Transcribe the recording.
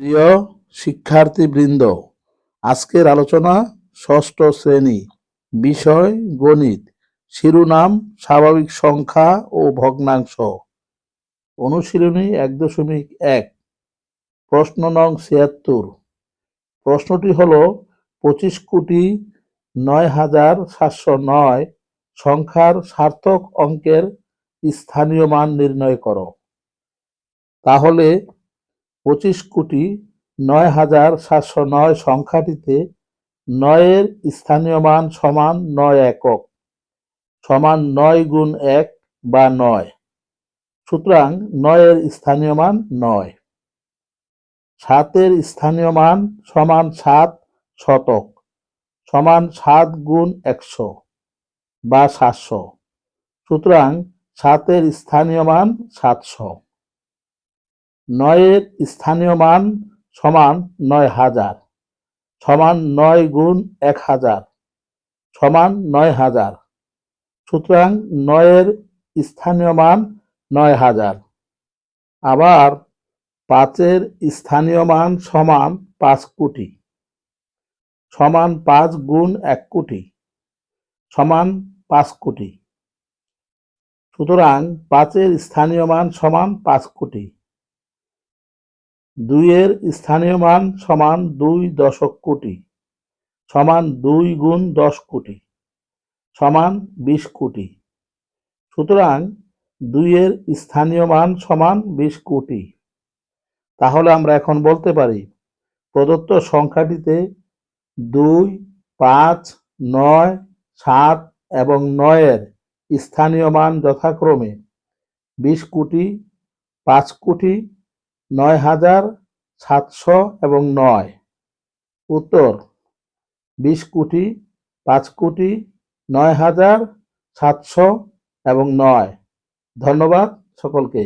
প্রিয় শিক্ষার্থীবৃন্দ, আজকের আলোচনা ষষ্ঠ শ্রেণি, বিষয় গণিত, শিরোনাম, স্বাভাবিক সংখ্যা ও ভগ্নাংশ। অনুশীলনী এক দশমিক এক, প্রশ্ন নং ছিয়াত্তর। প্রশ্নটি হল, পঁচিশ কোটি নয় হাজার সাতশো নয় সংখ্যার সার্থক অঙ্কের স্থানীয় মান নির্ণয় করো। তাহলে পঁচিশ কোটি নয় হাজার সাতশো নয় সংখ্যাটিতে নয়ের স্থানীয় মান সমান নয় একক, সমান নয় গুণ এক বা নয়। সুতরাং নয়ের স্থানীয় মান নয়। সাতের স্থানীয় মান সমান সাত শতক, সমান সাত গুণ একশো বা সাতশো। সুতরাং সাতের স্থানীয় মান সাতশো। নয়ের স্থানীয় মান সমান নয় হাজার, সমান নয় গুণ এক হাজার, সমান নয় হাজার। সুতরাং নয়ের স্থানীয় মান নয় হাজার। আবার পাঁচের স্থানীয় মান সমান পাঁচ কোটি, সমান পাঁচ গুণ এক কোটি, সমান পাঁচ কোটি। সুতরাং পাঁচের স্থানীয় মান সমান পাঁচ কোটি। দুইয়ের স্থানীয় মান সমান দুই দশক কোটি, সমান দুই গুণ দশ কোটি, সমান বিশ কোটি। সুতরাং দুইয়ের স্থানীয় মান সমান বিশ কোটি। তাহলে আমরা এখন বলতে পারি, প্রদত্ত সংখ্যাটিতে দুই, পাঁচ, নয়, সাত এবং নয়ের স্থানীয় মান যথাক্রমে বিশ কোটি, পাঁচ কোটি নয় হাজার সাতশো এবং নয়। উত্তর, বিশ কোটি, পাঁচ কোটি, নয় হাজার সাতশো এবং নয়। ধন্যবাদ সকলকে।